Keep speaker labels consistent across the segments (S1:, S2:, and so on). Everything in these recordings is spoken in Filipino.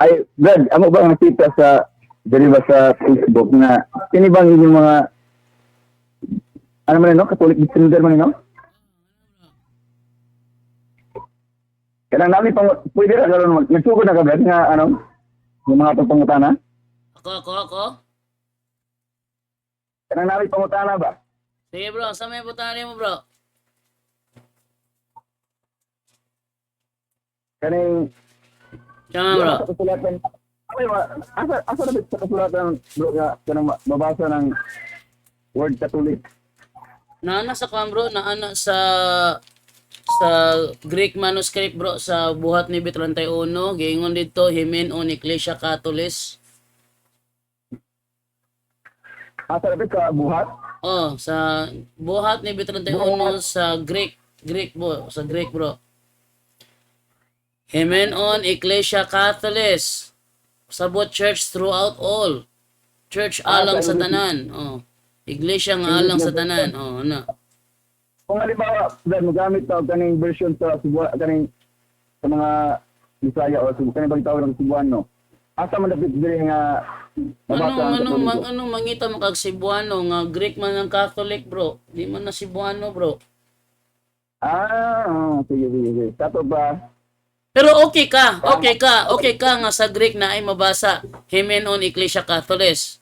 S1: ay, Brad, amo ba ang nakita sa, dali ba sa Facebook na, kini bang inyong mga, ano man no, Catholic defender man no? Kailangan namin pang, pwede na gano'n, nagsugod na ka, Brad, nga, ano, yung mga pangutana?
S2: Ako, ako, ako.
S1: Kailangan namin pangutana ba?
S2: Sige bro, sa may butani mo bro.
S1: Kaning,
S2: Tama bro.
S1: sa kasulatan, ay, ma- asa, asa na sa kasulatan, bro, nga, kanang ma- mabasa ng word Catholic?
S2: Naana sa kwan bro, naana sa sa Greek manuscript bro sa buhat ni 31 giingon dito himen on Ecclesia Catholis.
S1: Asa na sa buhat?
S2: Oh, sa buhat ni 31 sa Greek Greek bro, sa Greek bro. Himen on Ecclesia Catholis. Sabot church throughout all. Church alang sa tanan. Oh. Iglesia nga alang sa tanan. Oh, ano.
S1: Kung halimbawa, Brad, magamit tao kaning version sa Cebu, kaning sa mga Bisaya o Cebu, kaning bang tawag ng Cebuano. Asa man dapat diri nga
S2: Ano, ano, mang, ano, mangita mo kag Cebuano, nga Greek man ang Catholic, bro. Di man na Cebuano, bro.
S1: Ah, oh, sige, sige, sige. Kato ba?
S2: Pero okay ka, okay ka, okay ka nga sa Greek na ay mabasa, Himen on Ecclesia Catholis.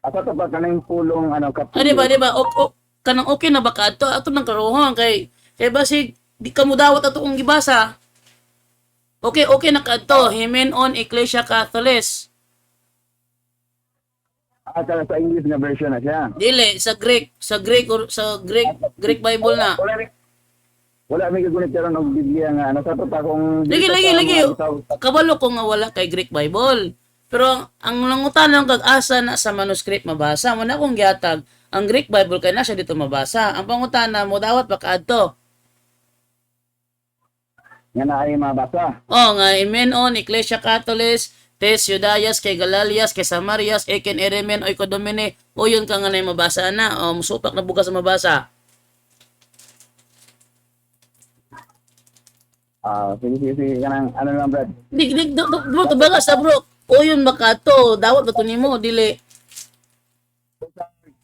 S1: Asa to ba kaning pulong ano kap?
S2: Ah, di ba, di ba, o, o, kanang okay na ba ka ato, ato ng karuhan, kay, kay basig, di ka mo dawat ato kung gibasa. Okay, okay na ka ato, Himen on Ecclesia Catholis.
S1: Ah, sa sa English nga version na siya.
S2: Dili, sa Greek, sa Greek, or, sa Greek, Greek Bible na.
S1: Wala mi gagunit karon og Biblia nga ano sa pa kung
S2: Lagi, lagi, lagi. Kabalo ko nga wala kay Greek Bible. Pero ang nangutan ng kag-asa na sa manuscript mabasa, mo na kung gihatag, ang Greek Bible kay na siya dito mabasa. Ang pangutana mo dawat pa kaadto.
S1: nga na ay mabasa.
S2: Oh, nga Amen on Ecclesia Catholis, Tes Judayas kay Galalias kay Samarias eken eremen oy kodomine o yun ka nga na mabasa na o musupak na bukas sa mabasa.
S1: Ah, sige, sige, sige. Kanang ano lang, Brad.
S2: Di di do, do, bro, tabaga sa bro. O yun baka to, dawat na to nimo dili.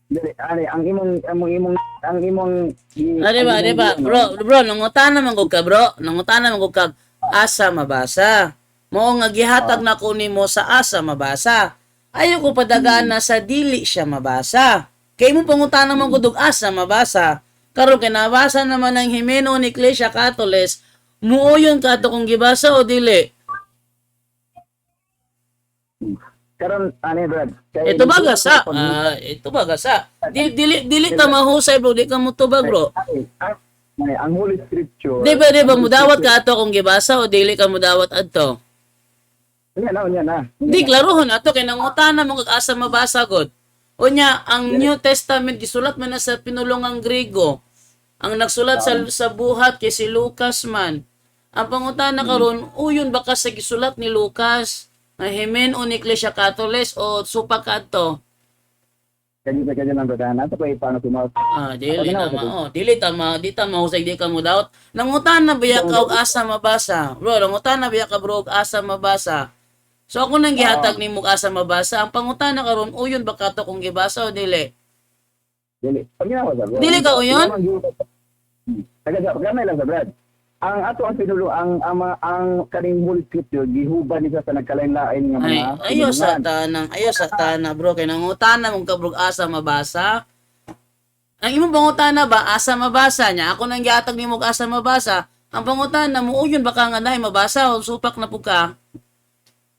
S1: Dili, ani, ang imong among imong ang imong i-
S2: di ba,
S1: ang
S2: di ba? Bro, bro, nangutana man gud ka, bro. Nangutana man gud ka asa mabasa. Mo nga gihatag na ko nimo sa asa mabasa. Ayo ko padagaan na sa dili siya mabasa. Kay mo pangutana man gud og asa mabasa. Karon kay nabasa naman ng Himeno ni Ecclesia Catholis, muuyon ka to kung gibasa o dili.
S1: Karon ani Brad. kay-
S2: Ito ba gasa? Ah, ito ba gasa? Di, dili dili ta mahusay bro, di ka mo tubag bro.
S1: Ay, ang, ang Holy Scripture.
S2: Di ba, di ba, mudawat ka ato kung gibasa o dili ka mudawat adto?
S1: Yan na, yan na.
S2: Di klarohon ato kay nangutana mo kag asa mabasa gud. Unya, ang New Testament gisulat man na sa pinulungang Grego. Ang nagsulat sa sa buhat kay si Lucas man. Ang pangutana karon, uyon baka sa gisulat ni Lucas na Himen o ni Ecclesia Catholis o supa kadto.
S1: Kanya sa kanya lang Brad. Nasa pa paano sumaw.
S2: Ah, dili na ma. Oh, dili ta ma, di ta mahusay di ka mo daot. Nangutana biya ka og asa mabasa. Bro, nangutana biya ka bro og asa mabasa. So ako nang gihatag nimo og asa mabasa. Ang pangutana karon, uyon ba ka to kung gibasa o dili?
S1: Dili. Pag ginawa.
S2: Dili ka uyon?
S1: Pagkamay lang sa Brad. Ang ato ang pinulo ang ang, mga- ang kaning Scripture gihuban nisa sa nagkalain-lain nga
S2: Ay,
S1: mga
S2: ayo sa tanang, ayo sa tana bro kay nangutana mong kabrog asa mabasa. Ang imong pangutana ba asa mabasa niya? Ako nang gihatag nimo og asa mabasa. Ang pangutana mo uyon baka nga nahi mabasa o supak na pug ka.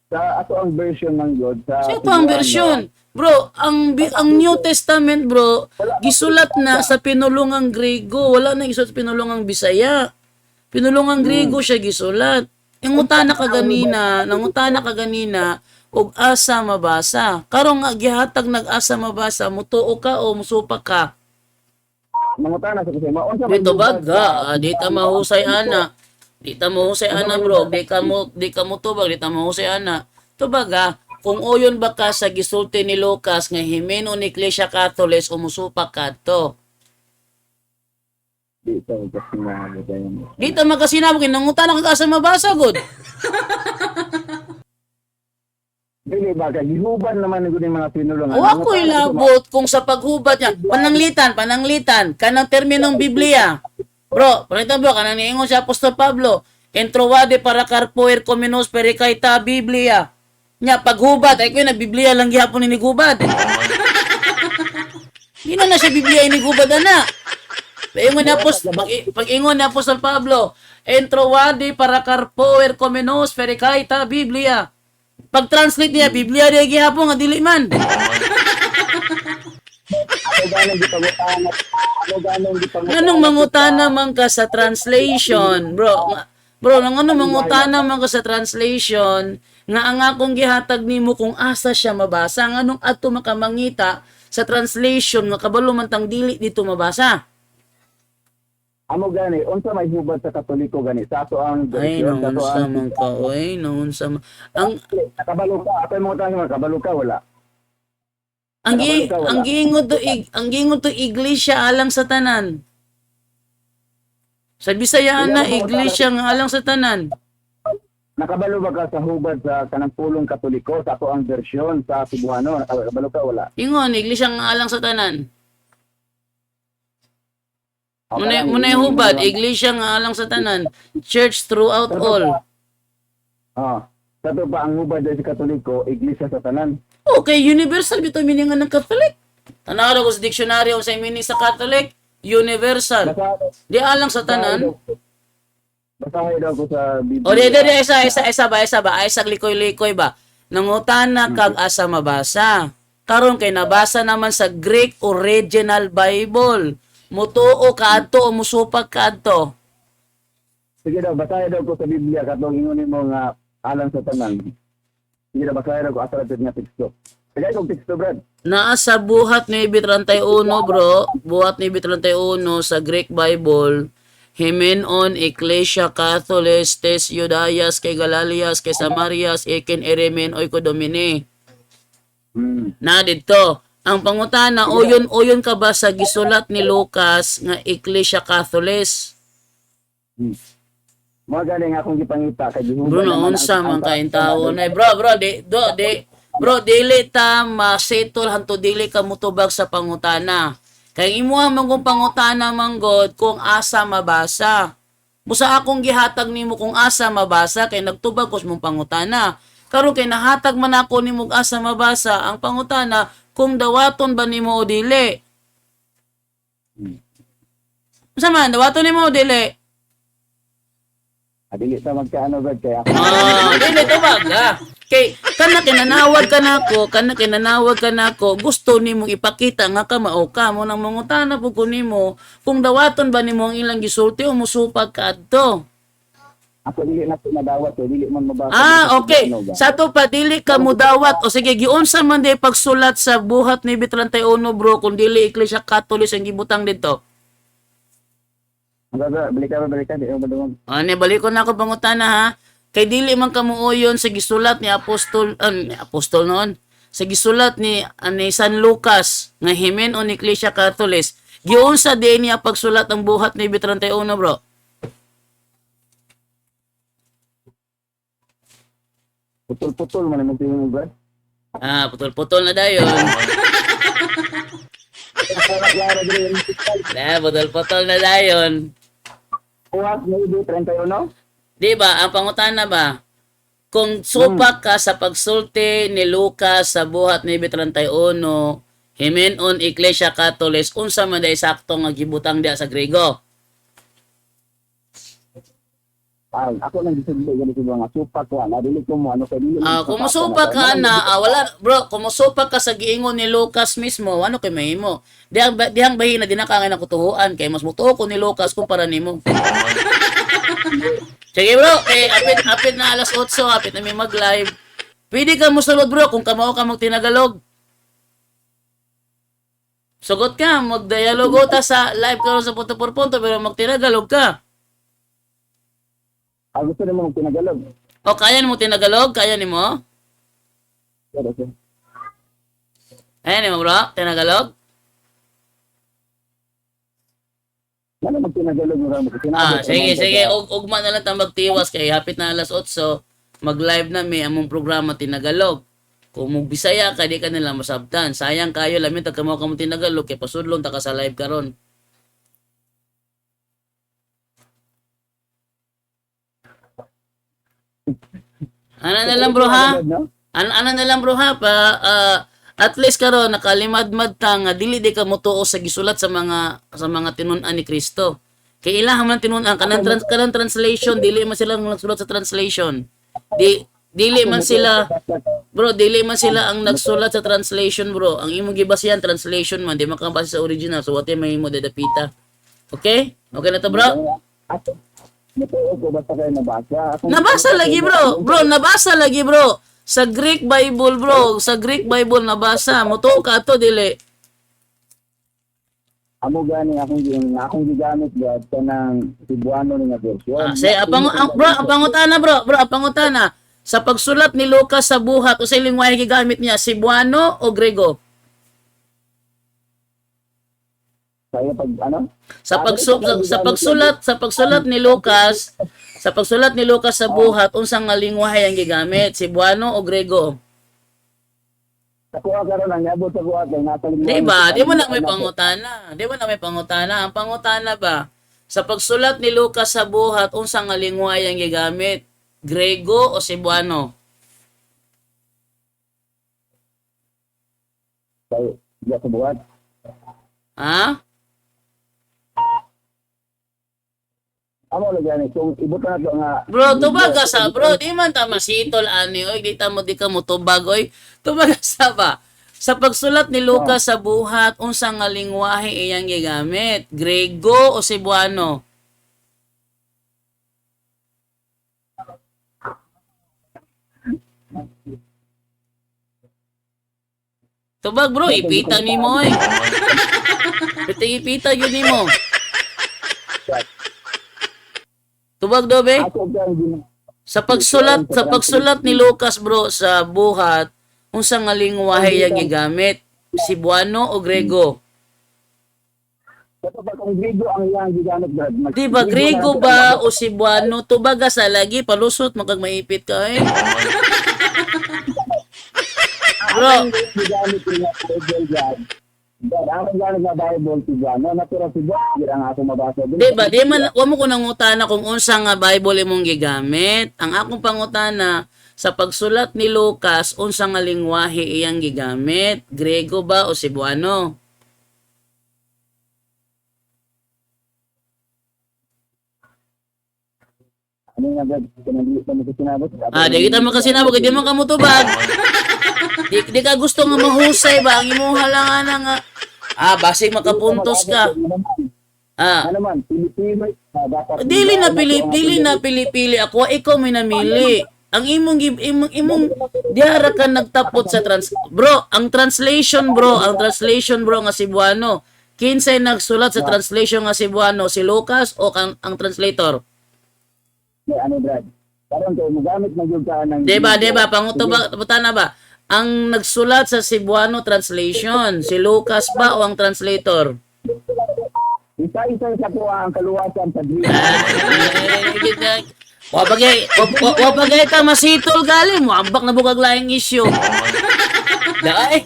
S1: sa ato ang version ng God sa
S2: So ito ang version. Bro, ang ang New Testament, bro, gisulat na sa pinulungang Grego. Wala na gisulat sa pinulungang Bisaya. Pinulungang Grego siya gisulat. Nangutana ka ganina, nangutana ka ganina, og asa mabasa. Karong nga gihatag nag-asa mabasa, mutuo ka o musupak ka.
S1: mangutana sa kasi man
S2: Dito baga, ah, di ta mahusay ana. Di ta mahusay ana bro, di ka mo di ka mo tubag, di ta mahusay ana. Tubaga, kung uyon ba ka sa gisulti ni Lucas nga himeno ni Ecclesia Catholis umusupak kadto.
S1: Di ito kasi nga ganyan.
S2: Dito magkasinabo kinangutan ka asa mabasa gud.
S1: Dili ba kay gihuban naman ni mga pinulong.
S2: O ako ilabot kung sa paghubad niya. Pananglitan, pananglitan. Kanang terminong Biblia. Bro, panito bro, kanang niingon si Apostol Pablo. Entrovade para carpoer comenos pericaita Biblia. Nya, paghubad. Ay ko na Biblia lang gihapon ni gubad. Hindi na na siya Biblia inigubad ana. Pag-ingon ni Apostol, pag- pag-ingon ni Apostol Pablo, entrovade para carpoer comenos pericaita Biblia. Pag-translate niya, Biblia rin gihapon nga dili man.
S1: Ano? Ano?
S2: Nganong mangutana man ka sa translation, bro? Bro, nang ano mangutana man ka sa translation, nga ang akong gihatag nimo kung asa siya mabasa, nganong adto makamangita sa translation nga kabalo man tang dili dito mabasa.
S1: Amo gani, unsa may hubad sa Katoliko gani? Sa ato ang
S2: Ay,
S1: sa
S2: naunsa
S1: ang
S2: man ka, oy, naunsa man. Ang
S1: nakabalo ka, ato mo tayo nakabalo ka wala.
S2: ang gi, ang giingod to ig, ang giingod to iglesia alang sa tanan. Sa Bisaya na iglesia nga alang sa tanan.
S1: Nakabalo ba ka sa hubad sa kanang pulong Katoliko sa ato ang bersyon sa Cebuano? Nakabalo ka wala.
S2: Ingon, iglesia nga alang sa tanan.
S1: O,
S2: Muna hubad, iglesia nga alang sa tanan. Church throughout all.
S1: Ah, sa to ba ang hubad sa Katoliko, iglesia sa tanan?
S2: Okay, universal bito meaning ng Catholic. Tanaw ko sa dictionary kung sa meaning sa Catholic, universal. Di alang sa tanan.
S1: Basahin daw ko sa Biblia.
S2: O di di di isa isa isa ba isa ba ay sa likoy-likoy ba. Nangutana kag asa mabasa. Karon kay nabasa naman sa Greek original Bible. Mutuo kaadto o musupag kaadto.
S1: Sige daw, basahin daw ko sa Biblia katong ingon mo nga alang sa tanan. Sige daw, basahin daw ko asa nga teksto. Sige kong teksto, Brad.
S2: Naa sa buhat ni 31 bro, buhat ni 31 sa Greek Bible, Himenon, Ecclesia, Catholis, Tes, Judayas, kay Galalias, kay Samarias, Ikin, Eremen, Domini.
S1: Hmm.
S2: Na dito, ang pangutana, oyon oyon ka ba sa gisulat ni Lucas nga Ecclesia Catholis?
S1: hmm. Mga galing akong gipangita kay.
S2: Bro, naunsa
S1: ang-
S2: man kain tao na bro, bro, di, do, di, bro, dili ta masetol hanto dili ka mutubag sa pangutana. Kay imuha man kung pangutana manggod kung asa mabasa. Busa akong gihatag nimo kung asa mabasa kay nagtubag ko sa mong pangutana. Karon kay nahatag man ako nimo og asa mabasa ang pangutana kung dawaton ba nimo o dili. Unsa man dawaton nimo o dili?
S1: Ah, dili ta magkaano, Brad, kay ako.
S2: Ah, dili to baga. Kay kana kinanawag ka nako, kana kinanawag ka nako, gusto nimo ipakita nga ka mao ka mo nang mangutana pud ko nimo kung dawaton ba nimo ang ilang gisulti o musupag ka adto.
S1: Ako dili na ko madawat, eh, dili man mabasa.
S2: Ah, okay.
S1: Ba?
S2: Sa to pa dili ka mudawat o sige giunsa man di pagsulat sa buhat ni 31 bro kung dili Iglesia Catholic ang gibutang
S1: gaga, balik ka, balik ka, ako.
S2: Ano, balik ko na ako pangutana ha. Kay dili man kamuoyon sa gisulat ni Apostol, ah, ni Apostol noon, sa gisulat ni, ah, ni San Lucas, nga himen o ni Iglesia Catholic, giyon sa din niya pagsulat ang buhat ni 31 bro.
S1: Putol-putol man ang tingin Brad.
S2: Ah, putol-putol na dayon. Na, putol-putol na dayon.
S1: Buhat maybe 31.
S2: Di ba, ang pangutana ba, kung supak ka sa pagsulti ni Lucas sa buhat ni 31, himen on Iglesia Catholic, unsa man day sakto nga gibutang diya sa Grego?
S1: Ah, ako nang gisulti ganito mga supak ko na dili ko mo ano kay dili.
S2: Ah, kung musupak ka na, ah, wala, bro, kung musupak ka sa giingon ni Lucas mismo, ano kay mahimo? Dihang dihang bahin na dinakangay na kutuhuan kay mas mutuo ko ni Lucas kumpara nimo. Sige bro, eh apit apit na alas 8, apit na may mag-live. Pwede ka mo sulod bro kung kamao ka magtinagalog. Sugot ka, magdialogo ta sa live karon sa punto por punto pero magtinagalog ka.
S1: Ah, gusto nimo mo pinagalog.
S2: O kaya mo tinagalog? Kaya?
S1: Pero so,
S2: Ayan nimo bro, tinagalog?
S1: Ano magtinagalog mo ramo?
S2: Ah, sige, sige. Ug ugma na lang ta magtiwas kay hapit na alas 8, mag-live na mi among programa tinagalog. Kung mo Bisaya ka di ka nila masabtan. Sayang kayo lamin tag kamo kamo tinagalog kay pasudlon ta ka sa live karon. Ano na lang bro ha? Ano, ano na lang bro ha, pa, ah, at least karon nakalimad-mad ta nga dili di ka motuo sa gisulat sa mga sa mga tinun-an ni Kristo. Kay ilaha man tinun-an kanang trans, kanang translation dili man sila nagsulat sa translation. Di dili man sila bro, dili man sila ang nagsulat sa translation bro. Ang imong gibasihan translation man di makabase sa original so wate may mo dedapita. Okay? Okay na to bro?
S1: Nabasa
S2: lagi bro. Bro, nabasa lagi bro. Sa Greek Bible bro, sa Greek Bible nabasa. Muto ka to dili.
S1: Amo gani akong gi- akong gigamit gad kanang Cebuano nga version.
S2: Ah, say apang ang, bro, ang pangutana bro, bro, ang pangutana. Sa pagsulat ni Lucas sa buhat, o sa lingwahe gigamit niya, Cebuano o Grego?
S1: Kaya pag ano?
S2: Sa pagsu, sa, sa pagsulat, sa pagsulat ni Lucas, sa pagsulat ni Lucas sa buhat, unsang nga lingwahe ang gigamit, Cebuano o Grego?
S1: Sa kuha karon ang yabot sa kuha kay nasa lingwahe.
S2: Di ba? Di mo na may pangutana. Di mo na may pangutana. Ang pangutana ba? Sa pagsulat ni Lucas sa buhat, unsang nga lingwahe ang gigamit? Grego o Cebuano?
S1: Sa buhat.
S2: Ha?
S1: Amo lagi ani kung ibot na to nga
S2: Bro, tubag ka sa bro, di man ta masitol ani oy, di ta mo di ka mo tubag oy. Tubag sa ba? Sa pagsulat ni Lucas sa buhat, unsang nga lingwahe iyang gigamit? Grego o Cebuano? Tubag bro, ipita ni mo oy. Pita ipita yun ni mo. Tubag dobe?
S1: gina
S2: Sa pagsulat sa pagsulat ni Lucas bro sa buhat, unsa nga lingwahe yang gigamit? Cebuano o Grego? Di ba Grego ba o Cebuano? Tubaga sa lagi palusot magkag maipit ka eh. bro,
S1: Ang gigamit ko nga Bible gad. Gad ang gigamit nga Bible si Juan. No natira si Juan, gira nga ako mabasa.
S2: di ba di man wa mo ko nangutana kung unsa nga Bible imong gigamit. Ang akong pangutana sa pagsulat ni Lucas, unsa nga lingwahe iyang gigamit? Grego ba o Cebuano?
S1: Ano nga di pa mo sinabot.
S2: Ah, di kita makasinabog, di mo ka mutubag. di, di ka gusto nga mahusay ba? Ang imong halangan na nga. Ah, basi makapuntos ka. Ah,
S1: Ano man, Pilipino ah,
S2: dili na pili, dili na pili-pili ako, ikaw may namili. Ang imong imong imong diara ka nagtapot sa trans Bro, ang translation bro, ang translation bro nga Cebuano. Kinsay nagsulat sa translation nga Cebuano, si Lucas o ang, ang translator?
S1: Ano Brad. Karon kay mogamit na gyud ka ng
S2: Diba, diba, pangutuba, na ba? Ang nagsulat sa Cebuano translation, si Lucas ba o ang translator?
S1: Isa-isa sa ang kaluwasan sa Grigo.
S2: Wapagay, wap- wapagay ka masitol galing mo, ambak na bukag laing issue. Dai.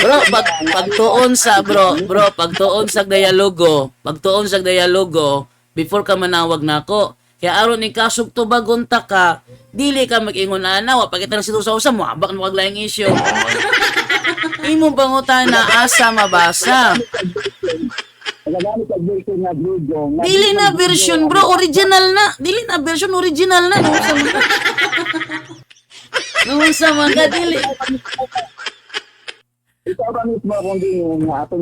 S2: Bro, pag pagtuon sa bro, bro, pagtuon sa dialogo, pagtuon sa dialogo, before ka manawag nako. Kaya aron ni kasug to bagunta ka, dili ka mag-ingon ana, wa pagita na situsa usa mo, ambak na bukag laing issue. Imong pangutana asa mabasa.
S1: Sa
S2: Dili na version bro, original na. Dili na version original na. Nung sa mga... Nung sa mga dili.
S1: Ito ba mismo kung di nga atong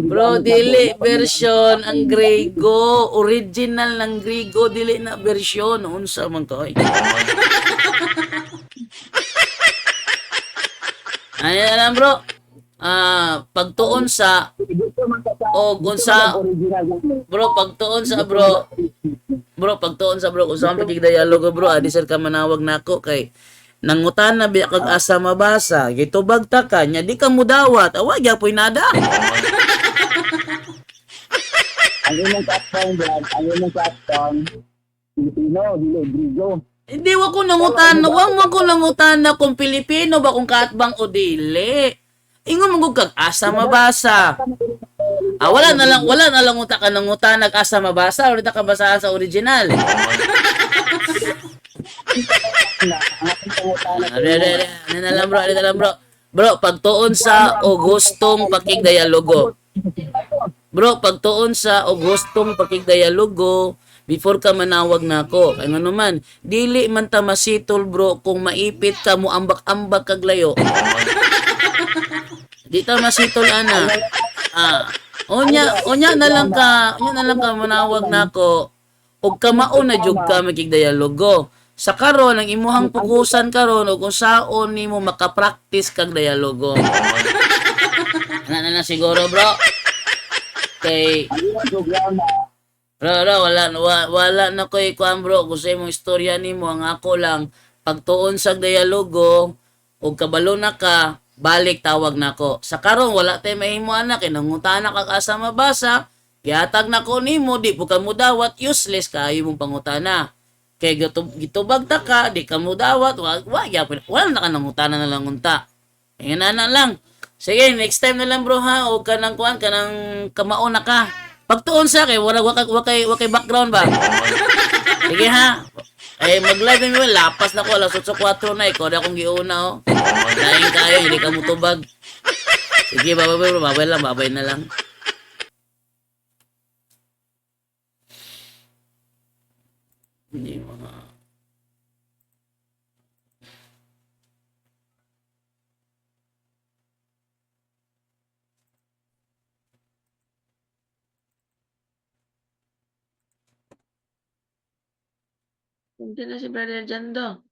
S2: Bro,
S1: na
S2: dili version ang Grego. Original ng Grego, dili na version. Unsa man ka oy. Ayan lang bro. Ah, pagtuon sa o kung sa
S1: original nga-
S2: bro pagtuon sa bro bro pagtuon sa bro kung saan pagig dialogo bro adi sir ka manawag nako kay nangutan na biya kag asa mabasa gitubag ta ka nya di ka mudawat awa gyapon nada
S1: ang imong kaatang brad, ang imong kaatang Filipino, dili Grigo.
S2: Hindi wa ko nangutan, wa mo ko nangutan na kung Pilipino ba kung kaatbang o dili. Ingon mo kag asa mabasa. Ah, wala na lang, wala na lang uta ka nangutan nag asa mabasa o ka basahan sa original. Are, are, are. Ano na lang bro, ano na lang bro. Bro, pagtuon sa Augustong pakigdialogo. Bro, pagtuon sa Augustong pakigdialogo, before ka manawag na ako. Kaya nga naman, dili man ta masitol bro kung maipit ka mo ambak-ambak kag layo. Di ta masitol ana. Ah, onya, onya na lang ka, onya na lang ka manawag na ako. Og kamao na jud ka makigdialogo. Sa karon ang imuhang pukusan karon og kung saon nimo makapractice kag dialogo. Ana na lang siguro bro. Kay Bro, bro, wala, wala, wala na ko ikuan bro. Kung sa imong istorya nimo, ang ako lang, pagtuon sa dialogo, o kabalo na ka, balik tawag na ko. Sa karon wala tay mahimo anak, kinangutana ka asa mabasa, gihatag na ko nimo, di po ka mo dawat, useless ka, mong pangutana. Kay gitub, gitubag ta ka, di ka mo dawat, wag, wag, yapon, wala na ka nangutana na lang unta. Kaya na lang. Sige, next time na lang bro ha, o ka nang kuan, ka nang kamao na ka. Pagtuon sa akin, wala wakay wakay wakay background ba? Sige ha. Eh mag-live mi lapas na ko alas 8:04 na ikaw na akong giuna oh. Lain kayo, hindi ka mo tubag. Sige, babay babay lang, babay na lang. Hindi mga Hindi na si Brother Jando.